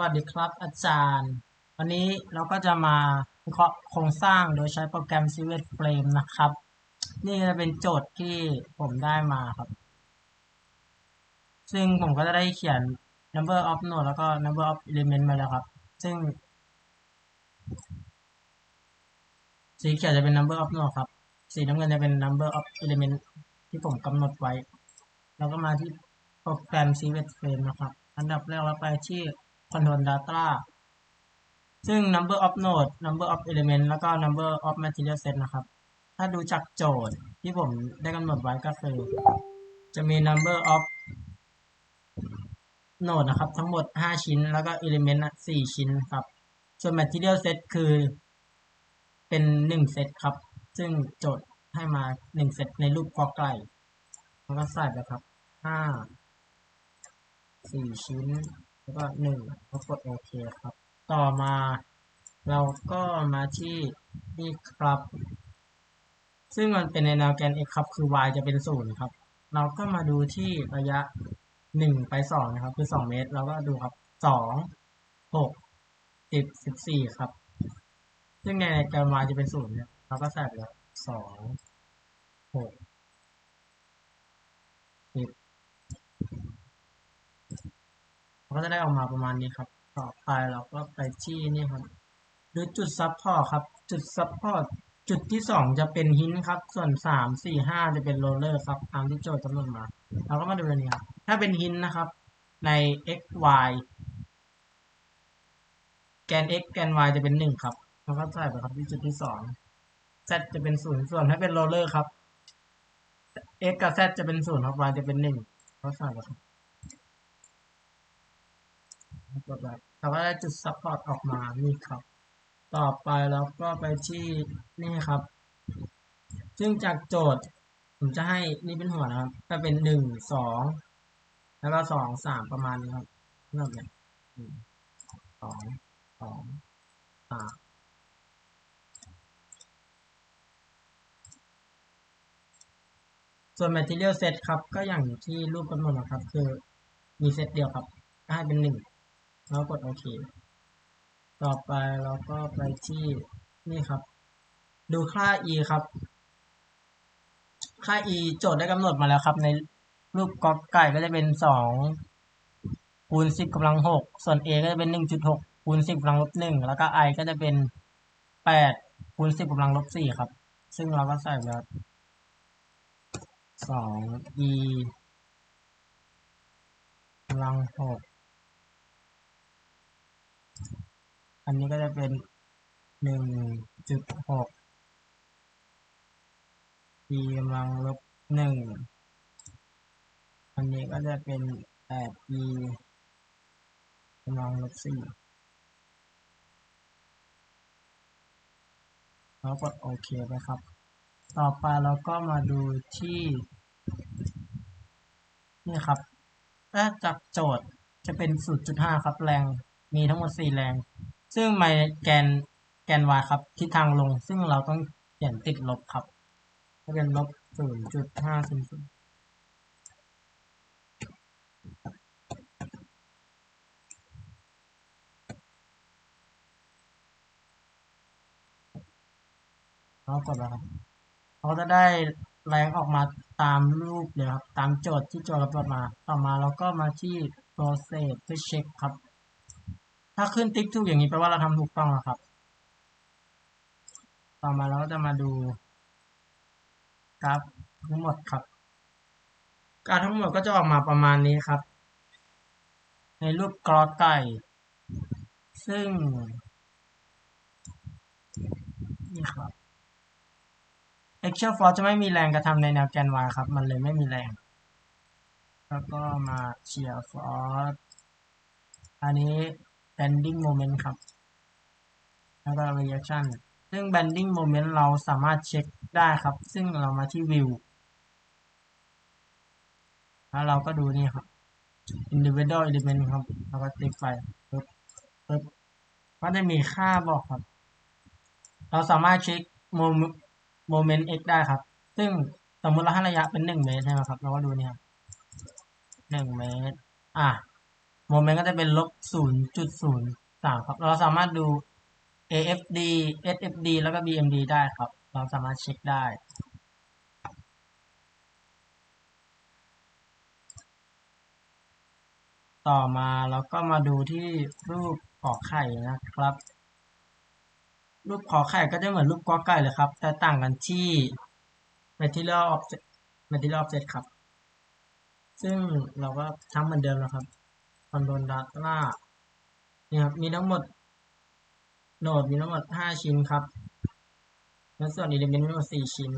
วัสดีครับอาจารย์ วันนี้เราก็จะมาวิเคราะห์โครงสร้างโดยใช้โปรแกรม c i v e t Frame นะครับ นี่จะเป็นโจทย์ที่ผมได้มาครับ ซึ่งผมก็จะได้เขียน number of node แล้วก็ number of element มาแล้วครับ ซึ่ง สีเขียวจะเป็น number of node ครับ สีน้ำเงินจะเป็น number of element ที่ผมกำหนดไว้ แล้วก็มาที่โปรแกรม c v e t Frame นะครับอันดับแรกเราไปที่ control data ซึ่ง number of node number of element แล้วก็ number of material set นะครับ ถ้าดูจากโจทย์ที่ผมได้กำหนดไว้ก็คือ จะมี number of node นะครับ ทั้งหมด 5 ชิ้น แล้วก็ element 4 ชิ้นครับ ส่วน material set คือเป็น 1 เซตครับ ซึ่งโจทย์ให้มา 1 เซตในรูปกอไก่แล้วก็ใส่ไปครับ 5 4 ชิ้น แล้วก็หนึ่งแล้วกดโอเคครับ ต่อมาเราก็มาที่นี่ครับ ซึ่งมันเป็นในแนวแกน x ครับ คือ y จะเป็นศูนย์ครับ เราก็มาดูที่ระยะหนึ่งไปสองนะครับ คือสองเมตร เราก็ดูครับสองหกสิบสิบสี่ครับ ซึ่งในแกน y จะเป็นศูนย์เนี่ยเราก็ใส่ไปแล้วสองหกสิบ ก็จะได้ออกมาประมาณนี้ครับ ต่อไปเราก็ไปที่นี่ครับดูจุดซับพอร์ตครับ จุดซับพอร์ตจุดที่สองจะเป็นหินครับ ส่วนสามสี่ห้าจะเป็นโรลเลอร์ครับตามที่โจทย์กำหนดมาเราก็มาดูอันนี้ครับถ้าเป็นหินนะครับ ใน x y แกน x แกน y จะเป็นหนึ่งครับเราก็ใส่ไปครับที่จุดที่สอง z จะเป็นศูนย์ส่วนถ้าเป็นโรลเลอร์ครับ x กับ z จะเป็นศูนย์ครับ y จะเป็นหนึ่งก็ใส่ไปครับ กดไว้เราก็ได้จุดซัพพอร์ตออกมานี่ครับ ต่อไปเราก็ไปที่นี่ครับ ซึ่งจากโจทย์ผมจะให้นี่เป็นหัวนะครับก็เป็นหนึ่งสองแล้วก็สองสามประมาณนี้ครับเริ่มเลยหนึ่งสองสองสามส่วน material set ครับ ก็อย่างที่รูปกำหนดนะครับ คือมีเซตเดียวครับให้เป็นหนึ่ง แล้วกดโอเค ต่อไปเราก็ไปที่นี่ครับ ดูค่า e ครับ ค่า e โจทย์ได้กำหนดมาแล้วครับ ในรูปกอไก่ก็จะเป็นสองคูณสิบกำลังหกส่วน a ก็จะเป็นหนึ่งจุดหกคูณสิบกำลังลบหนึ่งแล้วก็ i ก็จะเป็นแปดคูณสิบกำลังลบสี่ครับ ซึ่งเราก็ใส่แบบสอง e กำลังหก อันนี้ก็จะเป็นหนึ่งจุดหก e กำลังลบหนึ่ง อันนี้ก็จะเป็นแปด e กำลังลบสี่แล้วกดโอเคไปครับ ต่อไปเราก็มาดูที่ นี่ครับถ้าจากโจทย์จะเป็น 0.5 ครับแรง มีทั้งหมด 4 แรง ซึ่งไมแกนแกน y ครับทิศทางลง ซึ่งเราต้องเขียนติดลบครับจะเป็นลบ0.500เรากดแล้วครับเราจะได้แรงออกมาตามรูปเลยครับ ตามโจทย์ที่โจทย์กำหนดมา ต่อมาเราก็มาที่ process เพื่อเช็คครับ ถ้าขึ้นติ๊กถูกอย่างนี้แปลว่าเราทำถูกต้องแล้วครับ ต่อมาเราก็จะมาดูกราฟทั้งหมดครับ กราฟทั้งหมดก็จะออกมาประมาณนี้ครับ ในรูปกรอไก่ซึ่งนี่ครับ Axial force จะไม่มีแรงกระทำในแนวแกน y ครับ มันเลยไม่มีแรง แล้วก็มา shear force อันนี้ bending moment ครับ แล้วก็ reaction ซึ่ง bending moment เราสามารถเช็คได้ครับ ซึ่งเรามาที่ view แล้วเราก็ดูนี่ครับ individual element ครับเราก็ติ๊กไปปึ๊บปึ๊บก็จะมีค่าบอกครับ เราสามารถเช็ค moment x ได้ครับ ซึ่งสมมติเราให้ระยะเป็นหนึ่งเมตรใช่ไหมครับ เราก็ดูนี่ครับหนึ่งเมตร อะ โมเมนต์ก็จะเป็นลบศูนย์จุดศูนย์สามครับ เราสามารถดู AFD SFD แล้วก็ BMD ได้ครับ เราสามารถเช็คได้ต่อมาเราก็มาดูที่รูปขอไข่นะครับ รูปขอไข่ก็จะเหมือนรูปกอไก่เลยครับ แต่ต่างกันที่ material object material object ครับ ซึ่งเราก็ทำเหมือนเดิมนะครับ control data เนี่ยครับมีทั้งหมดโนดมีทั้งหมด5ชิ้นครับ และส่วน element มีทั้งหมด4ชิ้น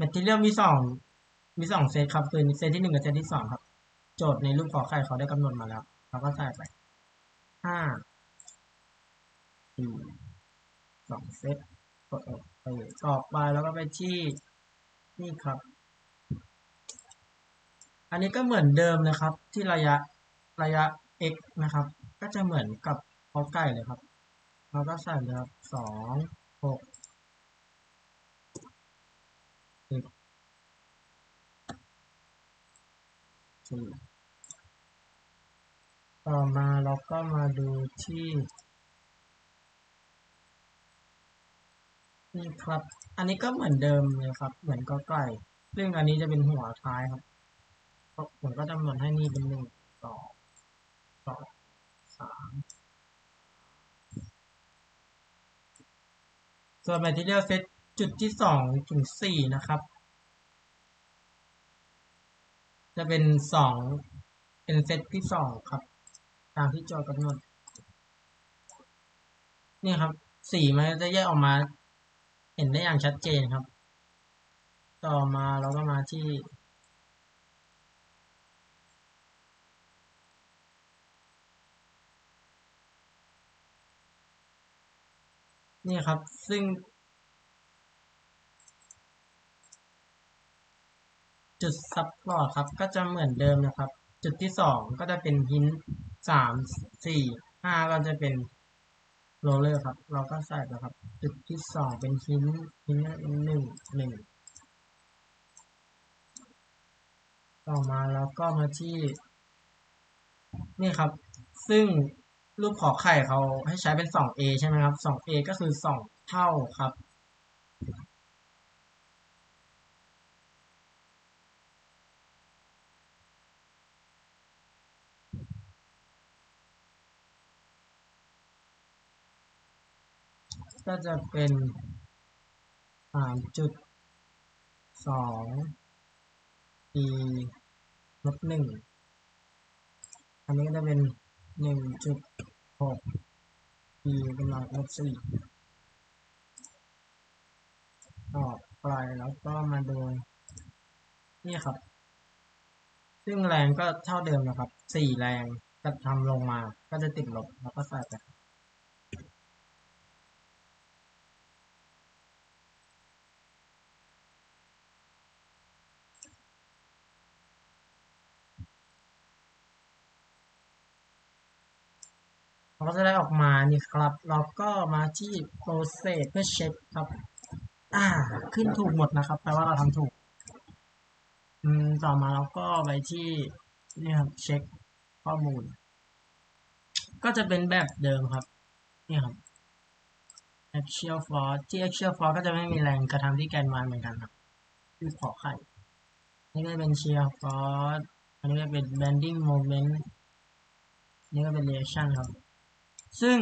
material มี2มี2เซตครับคือเซตที่1กับเซตที่2ครับ โจทย์ในรูปขอไข่เขาได้กำหนดมาแล้วเราก็ใส่ไป5 4 2เซตกดออกไปต่อไปแล้วก็ไปที่นี่ครับ อันนี้ก็เหมือนเดิมนะครับ ที่ระยะระยะ x นะครับ ก็จะเหมือนกับขอไก่เลยครับเราก็ใส่เลยครับสองหกสิบสี่ต่อมาเราก็มาดูที่นี่ครับ อันนี้ก็เหมือนเดิมเลยครับ เหมือนก็ไก่ซึ่งอันนี้จะเป็นหัวท้ายครับ ผมก็จะกำหนให้นี่เป็นหนึ่งสองสองสามส่วน material set จุดที่สองถึงสี่นะครับ จะเป็นสองเป็นเซตที่สองครับ ตามที่จทย์กำหนดนี่ครับสีมันจะแยกออกมา เห็นได้อย่างชัดเจนครับ ต่อมาเราก็มาที่ นี่ครับ ซึ่ง จุดซับพลอตครับ ก็จะเหมือนเดิมนะครับ จุดที่สองก็จะเป็นหินสามสี่ห้าก็จะเป็นโรลเลอร์ครับ เราก็ใส่ไปครับ จุดที่สองเป็นหินหินหนึ่งหนึ่งต่อมาเราก็มาที่ นี่ครับ ซึ่ง รูปขอไข่เขาให้ใช้เป็น 2A ใช่ไหมครับ 2A ก็คือ 2 เท่าครับ ก็จะเป็นสามจุดสอง e ลบหนึ่งอันนี้ก็จะเป็น หนึ่งจุดหกปีกำลังลบสี่ต่อไปแล้วก็มาดูนี่ครับ ซึ่งแรงก็เท่าเดิมนะครับสี่แรงจะทำลงมาก็จะติดลบแล้วก็ใส่ไป ก็จะได้ออกมานี่ครับ เราก็มาที่ process เพื่อเช็คครับ อ่า ขึ้นถูกหมดนะครับ แปลว่าเราทำถูก อืม ต่อมาเราก็ไปที่นี่ครับ เช็คข้อมูล ก็จะเป็นแบบเดิมครับ นี่ครับ axial force ที่ axial force ก็จะไม่มีแรงกระทำที่แกน y เหมือนกันครับคือขอไข่นี่ก็เป็น shear force อันนี้ก็เป็น bending moment นี่ก็เป็น reaction ครับ ซึ่ง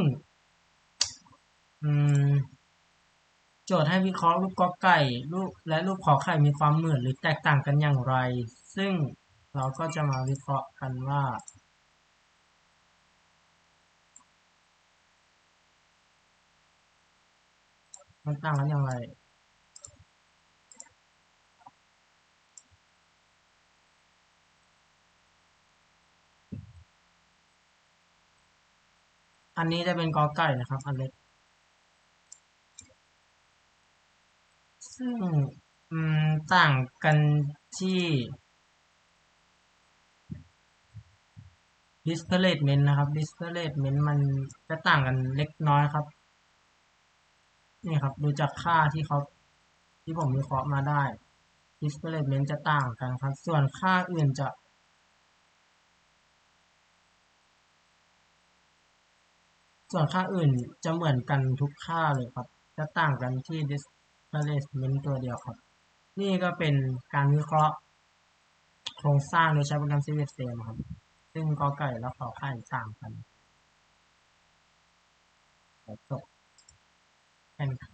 โจทย์ให้วิเคราะห์รูปกอไก่รูปและรูปขอไข่มีความเหมือนหรือแตกต่างกันอย่างไร ซึ่งเราก็จะมาวิเคราะห์กันว่ามันต่างกันอย่างไร อันนี้จะเป็นกอไก่นะครับ อันเล็ก ซึ่งต่างกันที่ displacement นะครับ displacement มันจะต่างกันเล็กน้อยครับ นี่ครับ ดูจากค่าที่เขาที่ผมวิเคราะห์มาได้ displacement จะต่างกันครับ ส่วนค่าอื่นจะ ส่วนค่าอื่นจะเหมือนกันทุกค่าเลยครับ จะต่างกันที่ displacement ตัวเดียวครับ นี่ก็เป็นการวิเคราะห์ โครงสร้างโดยใช้โปรแกรม c ีเวสเซมครับ ซึ่งกอไก่และขอไข่ต่างกันจบแค่นี้ครับ